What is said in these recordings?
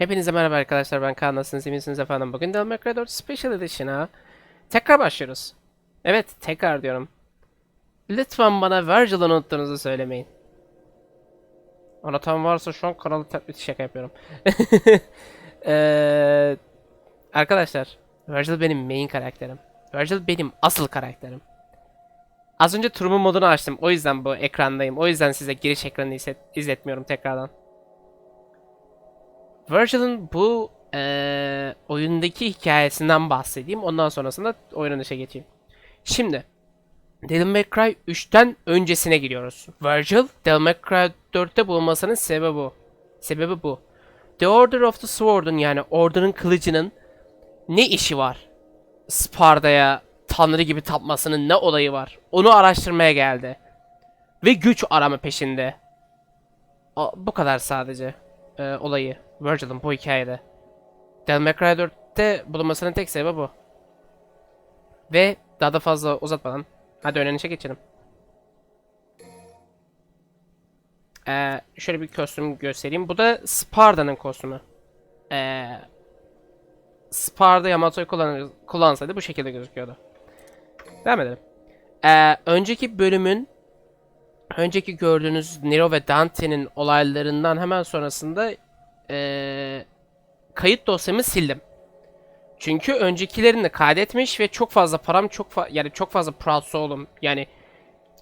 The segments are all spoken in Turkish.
Hepinize merhaba arkadaşlar ben Kaan nasılsınız iyi misiniz efendim bugün Devil May Cry 4 Special Edition'a tekrar başlıyoruz. Evet tekrar diyorum. Lütfen bana Virgil'ı unuttuğunuzu söylemeyin. Anlatan varsa şu an kanalı taklit şaka yapıyorum. Eee, arkadaşlar Virgil benim main karakterim. Virgil benim asıl karakterim. Az önce turumu modunu açtım. O yüzden bu ekrandayım. O yüzden size giriş ekranını izlet- izletmiyorum tekrardan. Virgil'ın bu eee, oyundaki hikayesinden bahsedeyim. Ondan sonrasında oynanışa geçeyim. Şimdi Devil May Cry 3'ten öncesine gidiyoruz. Virgil, Devil May Cry 4'te bulunmasının sebebi bu. Sebebi bu. The Order of the Sword'un yani Order'ın kılıcının ne işi var? Sparda'ya tanrı gibi tapmasının ne olayı var? Onu araştırmaya geldi. Ve güç arama peşinde. A- bu kadar sadece e, olayı. Virgil'ın bu hikayede. Devil May Cry 4'te bulunmasının tek sebebi bu. Ve daha da fazla uzatmadan hadi oynanışa geçelim. Ee, şöyle bir kostüm göstereyim. Bu da Sparda'nın kostümü. Ee, Sparda Yamato'yu kullan kullansaydı bu şekilde gözüküyordu. Devam edelim. Ee, önceki bölümün önceki gördüğünüz Nero ve Dante'nin olaylarından hemen sonrasında ee, kayıt dosyamı sildim. Çünkü öncekilerini kaydetmiş ve çok fazla param çok fa- yani çok fazla proud soul'um yani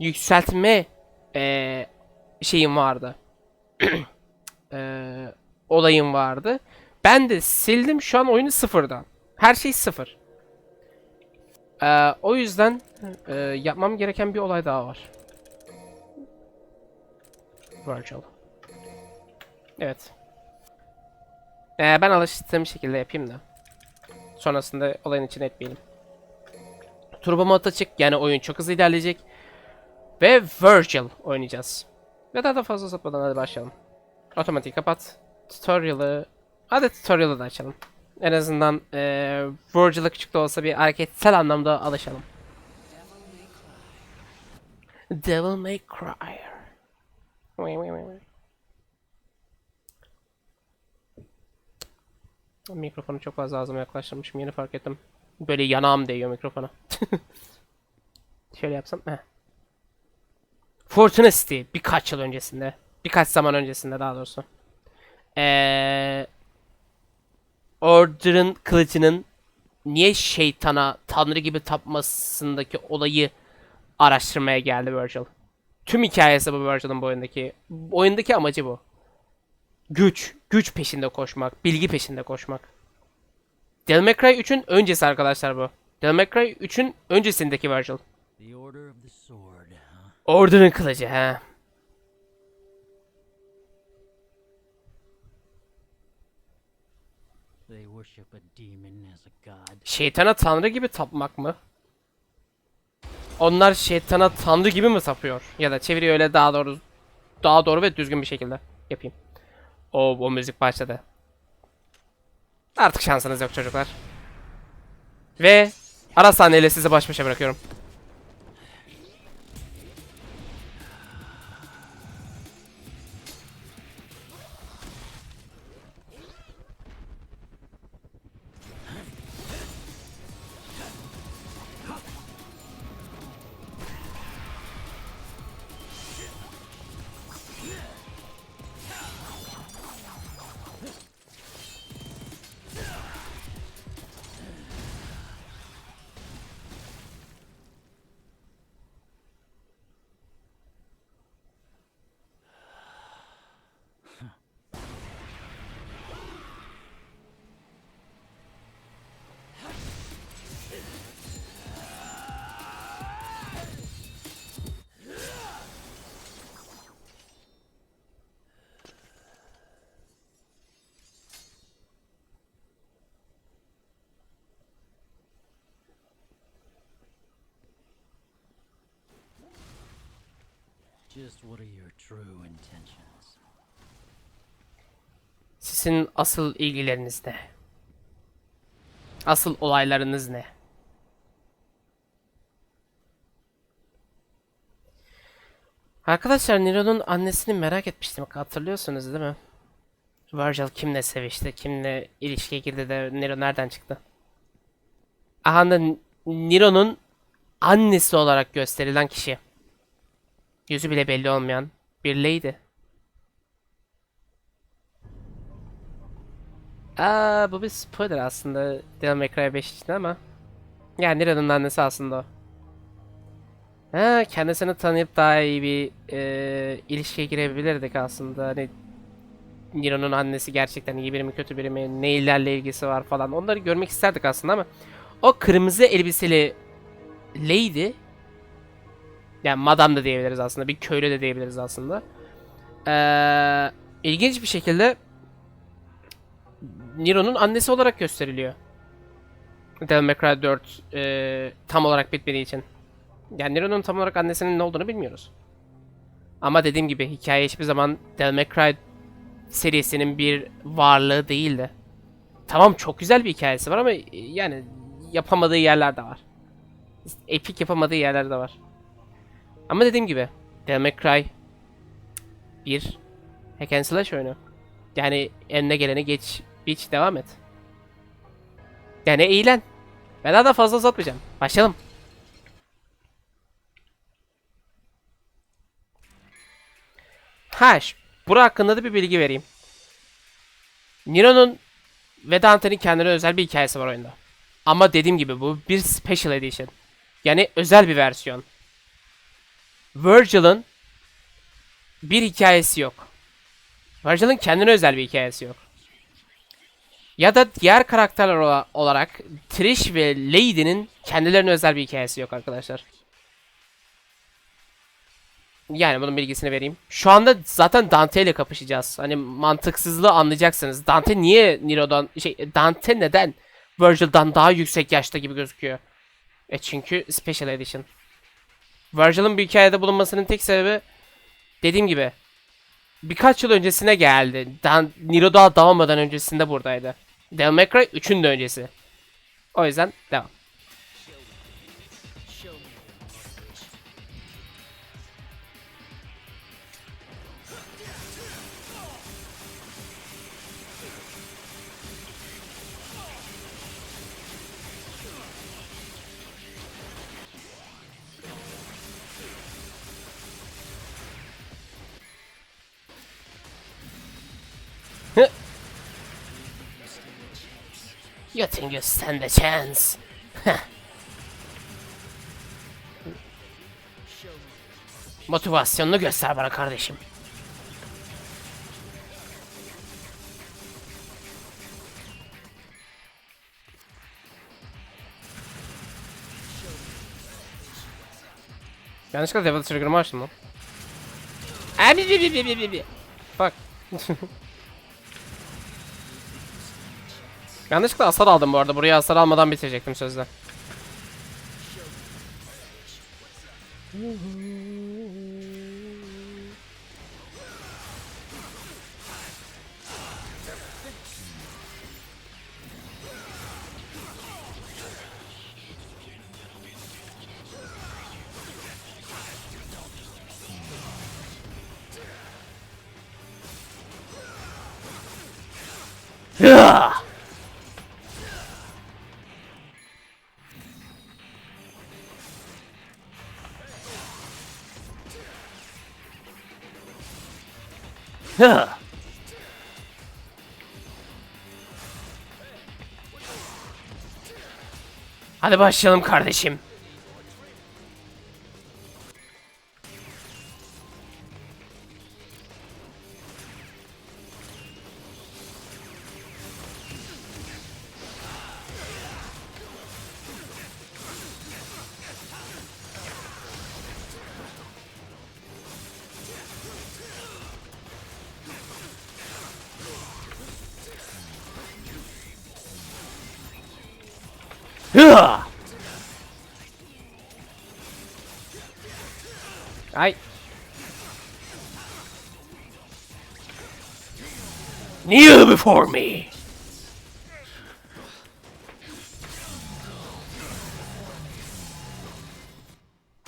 yükseltme ee, şeyim vardı. Ee, olayım vardı. Ben de sildim şu an oyunu sıfırdan. Her şey sıfır. Ee, o yüzden e, yapmam gereken bir olay daha var. Virtual. Evet. Ee, ben alıştığım şekilde yapayım da. Sonrasında olayın içine etmeyelim. Turbo mod açık yani oyun çok hızlı ilerleyecek. Ve Virgil oynayacağız. Ve daha da fazla uzatmadan hadi başlayalım. Otomatik kapat. Tutorial'ı... Hadi tutorial'ı da açalım. En azından eee Virgil'a küçük de olsa bir hareketsel anlamda alışalım. Devil May Cry. Mikrofonu çok fazla ağzıma yaklaştırmışım yeni fark ettim. Böyle yanağım değiyor mikrofona. Şöyle yapsam. Heh. Fortuna City birkaç yıl öncesinde. Birkaç zaman öncesinde daha doğrusu. Eee Order'ın kılıcının niye şeytana tanrı gibi tapmasındaki olayı araştırmaya geldi Virgil. Tüm hikayesi bu Virgil'ın bu oyundaki. Oyundaki amacı bu. Güç. Güç peşinde koşmak. Bilgi peşinde koşmak. Devil May Cry 3'ün öncesi arkadaşlar bu. Devil May Cry 3'ün öncesindeki Virgil. Order'ın kılıcı ha. Şeytana tanrı gibi tapmak mı? Onlar şeytana tanrı gibi mi tapıyor? Ya da çeviriyor öyle daha doğru daha doğru ve düzgün bir şekilde yapayım. O o müzik başladı. Artık şansınız yok çocuklar. Ve ara sahneyle sizi baş başa bırakıyorum. Sizin asıl ilgileriniz ne? Asıl olaylarınız ne? Arkadaşlar Nero'nun annesini merak etmiştim. Hatırlıyorsunuz değil mi? Virgil kimle sevişti, kimle ilişkiye girdi de Nero nereden çıktı? Aha Nero'nun annesi olarak gösterilen kişi. Yüzü bile belli olmayan bir lady. Aa bu bir spoiler aslında Devil May Cry 5 için ama. Yani Nero'nun annesi aslında o. Ha, kendisini tanıyıp daha iyi bir e, ilişkiye girebilirdik aslında. Hani Nero'nun annesi gerçekten iyi biri mi kötü biri mi, neylerle ilgisi var falan. Onları görmek isterdik aslında ama o kırmızı elbiseli lady yani madam da diyebiliriz aslında. Bir köylü de diyebiliriz aslında. Ee, ilginç bir şekilde Nero'nun annesi olarak gösteriliyor. Devil May Cry 4 e, tam olarak bitmediği için. Yani Nero'nun tam olarak annesinin ne olduğunu bilmiyoruz. Ama dediğim gibi hikaye hiçbir zaman Devil May Cry serisinin bir varlığı değildi. Tamam çok güzel bir hikayesi var ama e, yani yapamadığı yerler de var. Epik yapamadığı yerler de var. Ama dediğim gibi Devil May Cry bir hack and slash oyunu. Yani eline geleni geç, biç, devam et. Yani eğlen. Ben daha da fazla uzatmayacağım. Başlayalım. Ha, bura hakkında da bir bilgi vereyim. Nero'nun ve Dante'nin kendine özel bir hikayesi var oyunda. Ama dediğim gibi bu bir special edition. Yani özel bir versiyon. Virgil'ın bir hikayesi yok. Virgil'ın kendine özel bir hikayesi yok. Ya da diğer karakterler ola- olarak Trish ve Lady'nin kendilerine özel bir hikayesi yok arkadaşlar. Yani bunun bilgisini vereyim. Şu anda zaten Dante ile kapışacağız. Hani mantıksızlığı anlayacaksınız. Dante niye Nero'dan şey Dante neden Virgil'dan daha yüksek yaşta gibi gözüküyor? E çünkü Special Edition. Virgil'ın bir hikayede bulunmasının tek sebebi dediğim gibi birkaç yıl öncesine geldi. Dan Nero daha doğmadan öncesinde buradaydı. Devil May Cry 3'ün de öncesi. O yüzden devam. You think you stand a chance? Motivasyonunu göster bana kardeşim. Yanlışlıkla Devil Trigger'ımı açtım lan. Abi bi bi bi bi bi bi. Bak. Yanlışlıkla hasar aldım bu arada. Buraya hasar almadan bitirecektim sözde. Hıah! Hıh. Hadi başlayalım kardeşim. Ay. Kneel before me.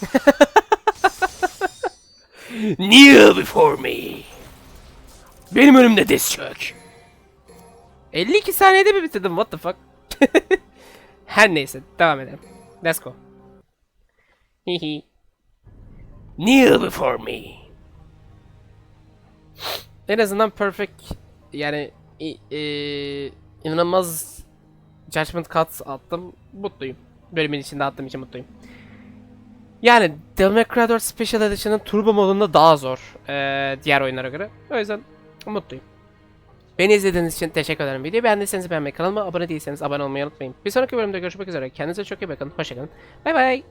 Kneel before me. Benim önümde diz çök. 52 saniyede mi bitirdim? What the fuck? Her neyse devam edelim. Let's go. Hihi. Kneel before me. En azından perfect yani e, inanılmaz Judgment Cut attım. Mutluyum. Bölümün içinde attığım için mutluyum. Yani Devil May Cry 4 Special Edition'ın turbo modunda daha zor eee, diğer oyunlara göre. O yüzden mutluyum. Beni izlediğiniz için teşekkür ederim. Videoyu beğendiyseniz beğenmeyi, kanalıma abone değilseniz abone olmayı unutmayın. Bir sonraki bölümde görüşmek üzere. Kendinize çok iyi bakın. Hoşçakalın. Bay bay.